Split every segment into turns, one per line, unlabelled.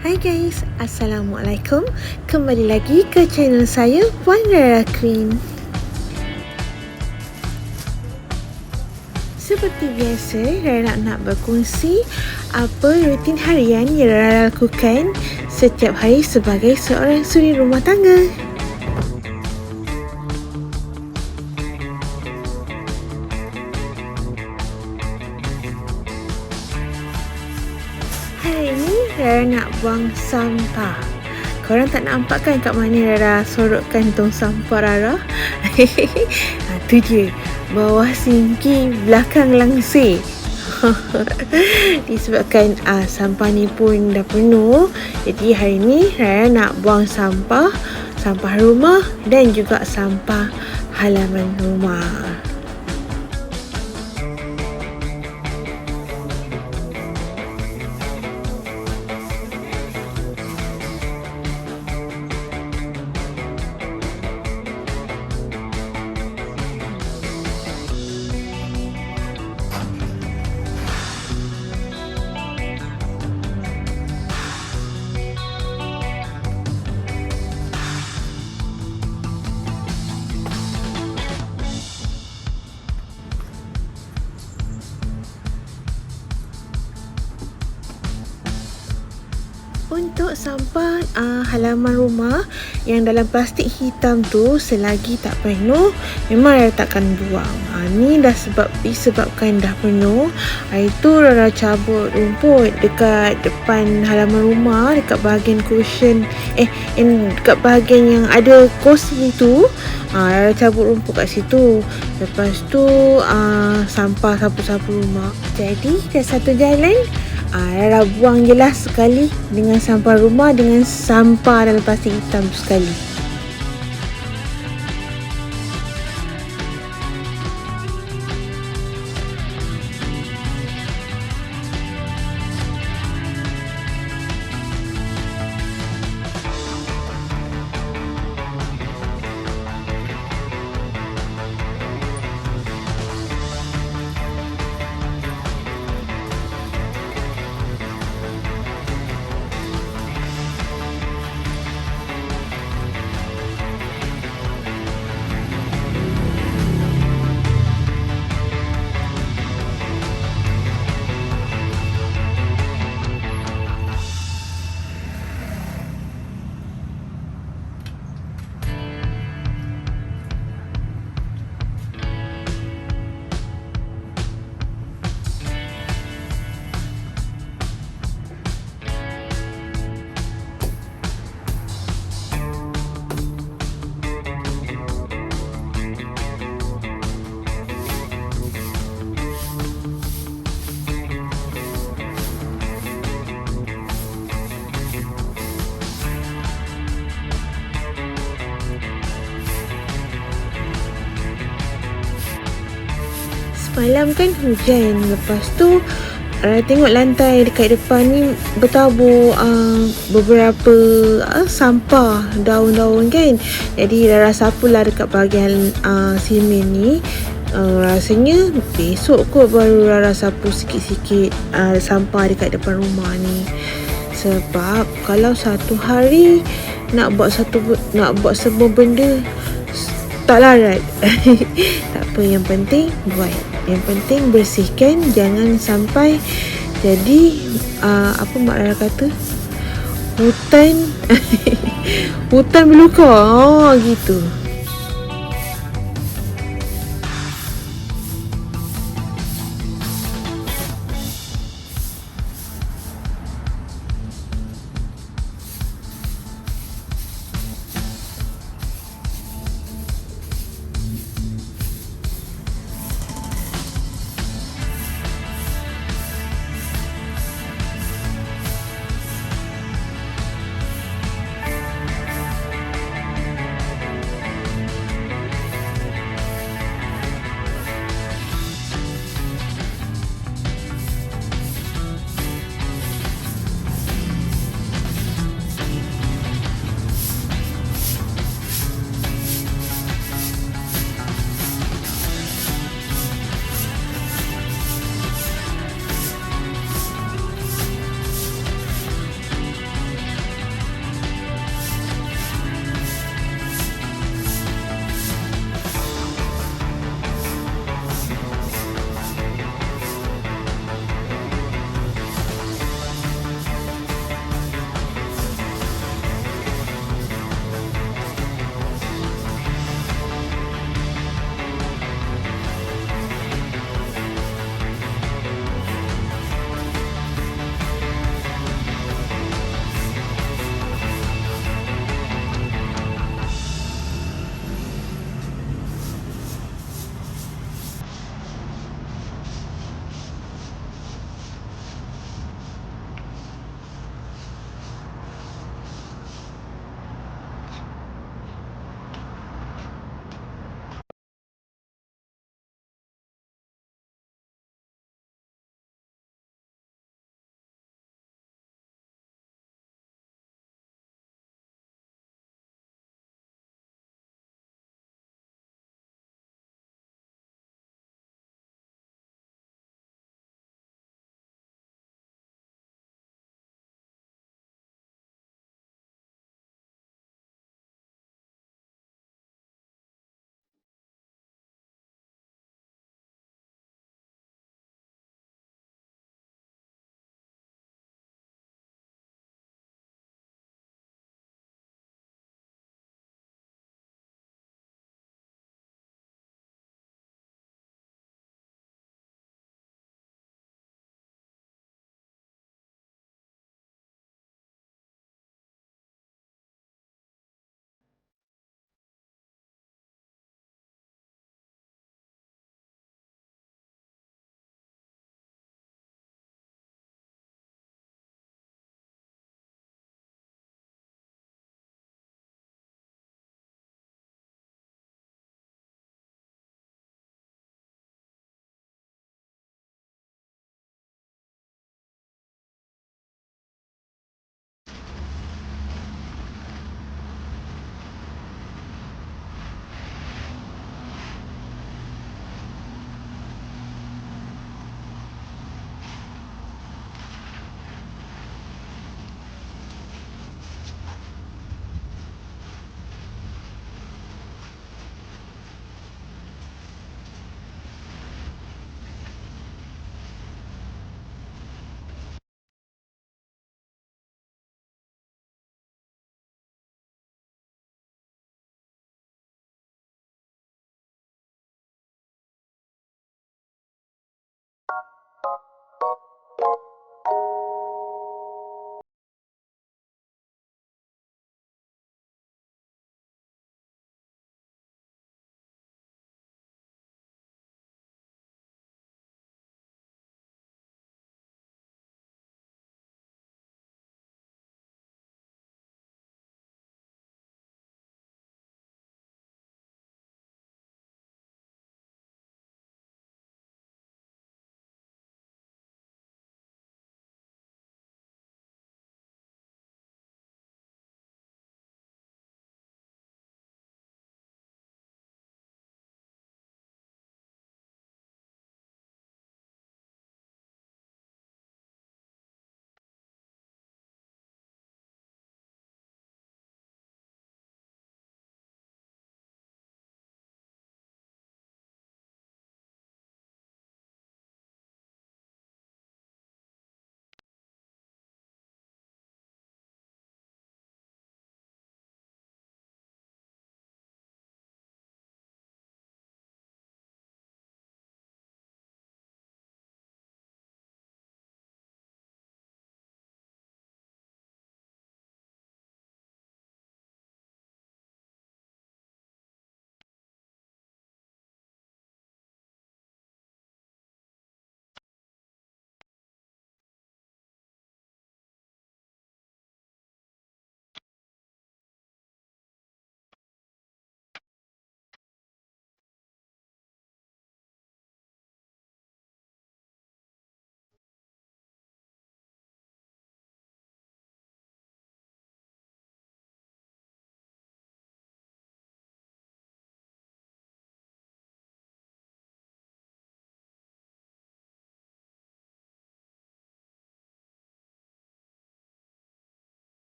Hai guys, Assalamualaikum. Kembali lagi ke channel saya Puan Rara Queen. Seperti biasa, Rara nak berkongsi Apa rutin harian yang Rara lakukan Setiap hari sebagai seorang suri rumah tangga Rara nak buang sampah. Korang tak nampak kan kat mana Rara sorotkan tong sampah Rara? ha, tu dia. Bawah sinki, belakang langsir. Disebabkan ah, sampah ni pun dah penuh. Jadi hari ni Rara nak buang sampah. Sampah rumah dan juga sampah halaman rumah. Untuk sampah uh, halaman rumah yang dalam plastik hitam tu selagi tak penuh memang Rara takkan buang. Ha, ni dah sebab disebabkan dah penuh. Ha, itu Rara cabut rumput dekat depan halaman rumah dekat bahagian cushion eh in, dekat bahagian yang ada kursi tu. Ha, Rara cabut rumput kat situ. Lepas tu uh, sampah sapu-sapu rumah. Jadi dah satu jalan Rara buang jelas sekali dengan sampah rumah dengan sampah dalam plastik hitam sekali. Semalam kan hujan. Lepas tu uh, Tengok lantai dekat depan ni Bertabur uh, Beberapa uh, Sampah Daun-daun kan. Jadi Rara sapulah dekat bahagian uh, Simen ni. Uh, Rasanya Besok kot baru Rara sapu sikit-sikit uh, Sampah dekat depan rumah ni. Sebab Kalau satu hari Nak buat satu Nak buat semua benda Tak larat. Tak apa yang penting Buat yang penting bersihkan jangan sampai jadi uh, apa mak Rara kata? Hutan. Hutan berluka. Oh gitu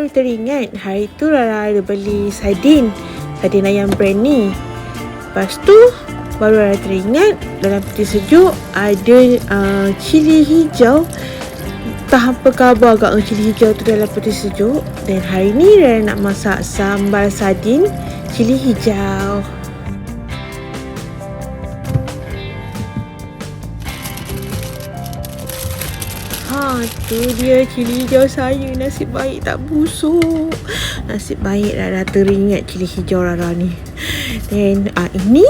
baru teringat hari tu Rara ada beli sardin. Sardin ayam brand ni. Lepas tu baru Rara teringat dalam peti sejuk ada uh, cili hijau. Tak apa khabar agak cili hijau tu dalam peti sejuk. Dan hari ni Rara nak masak sambal sardin cili hijau. Tu dia cili hijau saya. Nasib baik tak busuk. Nasib baik Rara teringat cili hijau Rara ni. Dan ah, ini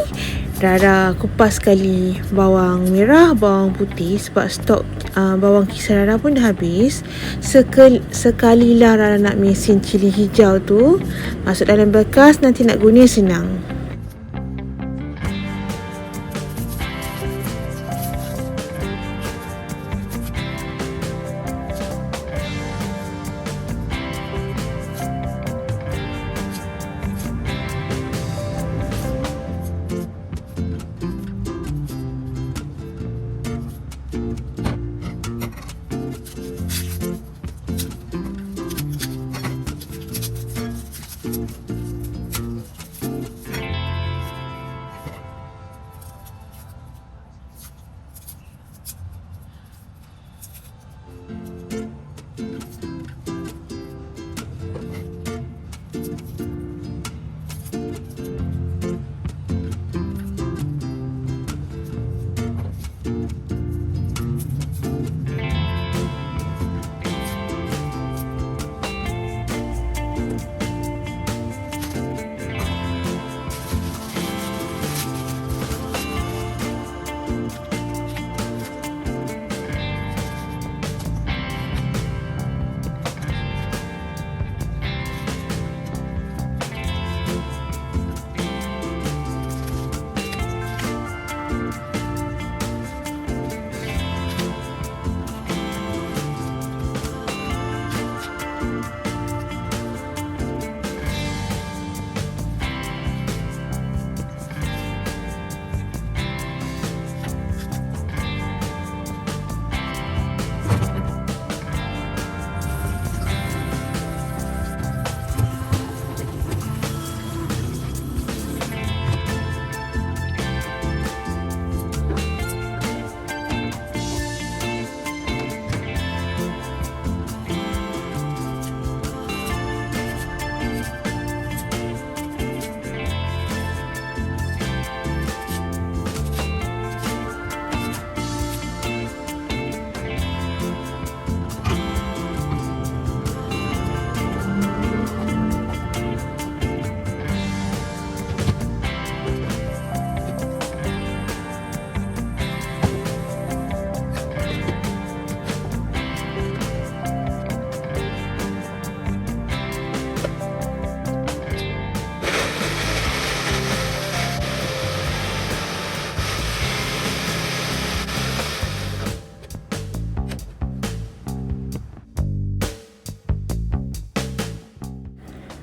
Rara kupas sekali bawang merah, bawang putih sebab stok uh, bawang kisar Rara pun dah habis. Sekal, sekalilah Rara nak mesin cili hijau tu. Masuk dalam bekas nanti nak guna senang.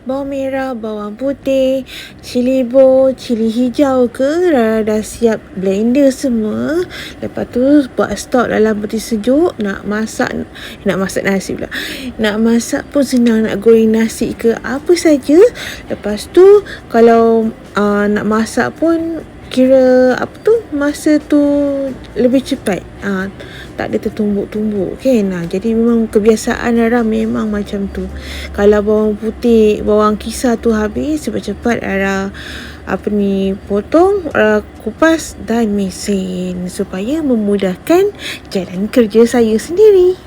Bawang merah, bawang putih, cili bo, cili hijau ke dah, dah siap blender semua. Lepas tu buat stok dalam peti sejuk, nak masak nak masak nasi pula. Nak masak pun senang nak goreng nasi ke apa saja. Lepas tu kalau uh, nak masak pun kira apa tu masa tu lebih cepat. Uh, tak ada tertumbuk-tumbuk kan? Ha, jadi memang kebiasaan Rara memang macam tu. Kalau bawang putih bawang kisar tu habis cepat-cepat Rara apa ni potong Rara kupas dan mesin supaya memudahkan jalan kerja saya sendiri